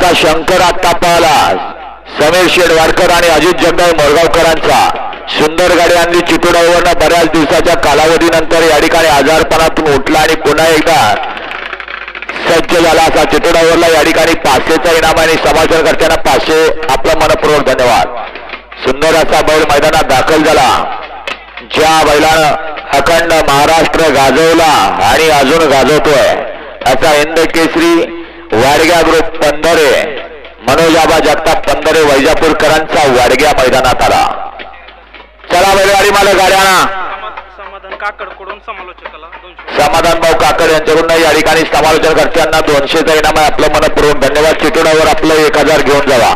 आता शंकर आत्ता पाहला. समीर शेडवाडकर आणि अजित जगदाय मोरगावकरांचा. सुंदर गाडी आणली चितोडावरनं बऱ्याच दिवसाच्या कालावधीनंतर या ठिकाणी आजारपणातून उठला आणि पुन्हा एकदा सज्ज झाला असा चितोडावरला या ठिकाणी पाचशेचा इनाम आणि समाजकर्त्यांना पाचशे आपला मनपूर्वक धन्यवाद. सुंदर असा बैल मैदानात दाखल झाला. ज्या बैलानं अखंड महाराष्ट्र गाजवला आणि अजून गाजवतोय असा हिंद केसरी वाडग्या ग्रुप पंधरे. मनोजाबा जगताप पंधरे वैजापूरकरांचा वाडग्या मैदानात आला. चला बैलगाडी मला गाड्या समाधान भाऊ काकड यांच्याकडून या ठिकाणी समालोचन करत्यांना दोनशेचा इनाम आहे. आपलं मनपूर्वक धन्यवाद. चिटोडावर आपलं एक हजार घेऊन जावा.